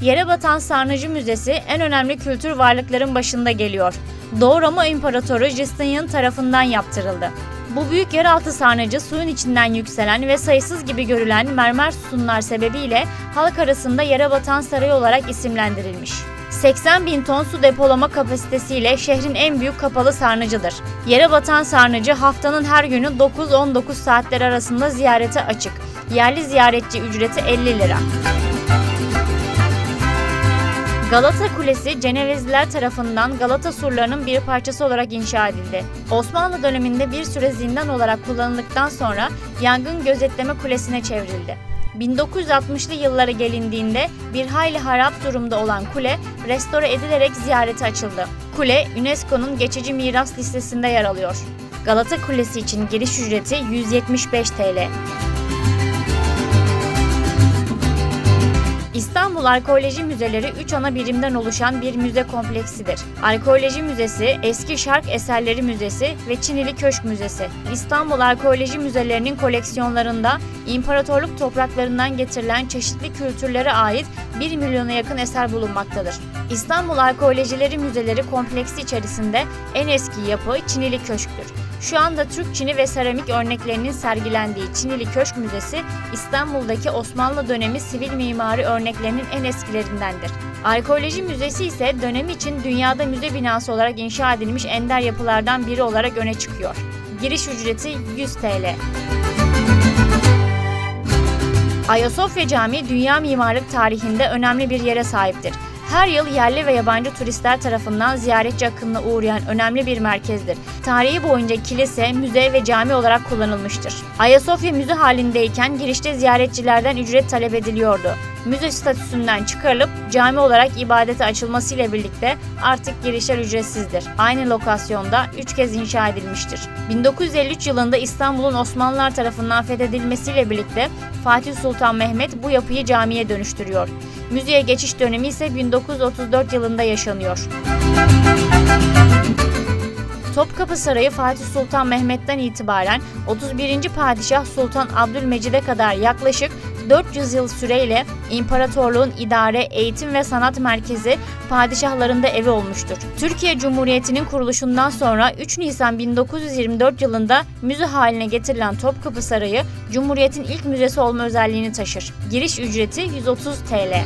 Yerebatan Sarnıcı Müzesi en önemli kültür varlıkların başında geliyor. Doğu Roma İmparatoru Justinian tarafından yaptırıldı. Bu büyük yeraltı sarnıcı suyun içinden yükselen ve sayısız gibi görülen mermer sütunlar sebebiyle halk arasında Yerebatan Sarayı olarak isimlendirilmiş. 80 bin ton su depolama kapasitesiyle şehrin en büyük kapalı sarnıcıdır. Yere batan sarnıcı haftanın her günü 9-19 saatler arasında ziyarete açık. Yerli ziyaretçi ücreti 50 lira. Galata Kulesi Cenevezliler tarafından Galata surlarının bir parçası olarak inşa edildi. Osmanlı döneminde bir süre zindan olarak kullanıldıktan sonra yangın gözetleme kulesine çevrildi. 1960'lı yıllara gelindiğinde bir hayli harap durumda olan kule restore edilerek ziyarete açıldı. Kule UNESCO'nun geçici miras listesinde yer alıyor. Galata Kulesi için giriş ücreti 175 TL. İstanbul Arkeoloji Müzeleri 3 ana birimden oluşan bir müze kompleksidir. Arkeoloji Müzesi, Eski Şark Eserleri Müzesi ve Çinili Köşk Müzesi. İstanbul Arkeoloji Müzelerinin koleksiyonlarında imparatorluk topraklarından getirilen çeşitli kültürlere ait 1 milyona yakın eser bulunmaktadır. İstanbul Arkeolojileri Müzeleri kompleksi içerisinde en eski yapı Çinili Köşk'tür. Şu anda Türk Çini ve seramik örneklerinin sergilendiği Çinili Köşk Müzesi, İstanbul'daki Osmanlı dönemi sivil mimari örneklerinin en eskilerindendir. Arkeoloji Müzesi ise dönemi için dünyada müze binası olarak inşa edilmiş ender yapılardan biri olarak öne çıkıyor. Giriş ücreti 100 TL. Ayasofya Camii dünya mimarlık tarihinde önemli bir yere sahiptir. Her yıl yerli ve yabancı turistler tarafından ziyaretçi akınına uğrayan önemli bir merkezdir. Tarihi boyunca kilise, müze ve cami olarak kullanılmıştır. Ayasofya müze halindeyken girişte ziyaretçilerden ücret talep ediliyordu. Müze statüsünden çıkarılıp cami olarak ibadete açılmasıyla birlikte artık girişler ücretsizdir. Aynı lokasyonda 3 kez inşa edilmiştir. 1953 yılında İstanbul'un Osmanlılar tarafından fethedilmesiyle birlikte Fatih Sultan Mehmet bu yapıyı camiye dönüştürüyor. Müzeye geçiş dönemi ise 1934 yılında yaşanıyor. Topkapı Sarayı Fatih Sultan Mehmet'ten itibaren 31. Padişah Sultan Abdülmecid'e kadar yaklaşık 400 yıl süreyle imparatorluğun idare, eğitim ve sanat merkezi padişahlarında evi olmuştur. Türkiye Cumhuriyeti'nin kuruluşundan sonra 3 Nisan 1924 yılında müze haline getirilen Topkapı Sarayı, Cumhuriyet'in ilk müzesi olma özelliğini taşır. Giriş ücreti 130 TL.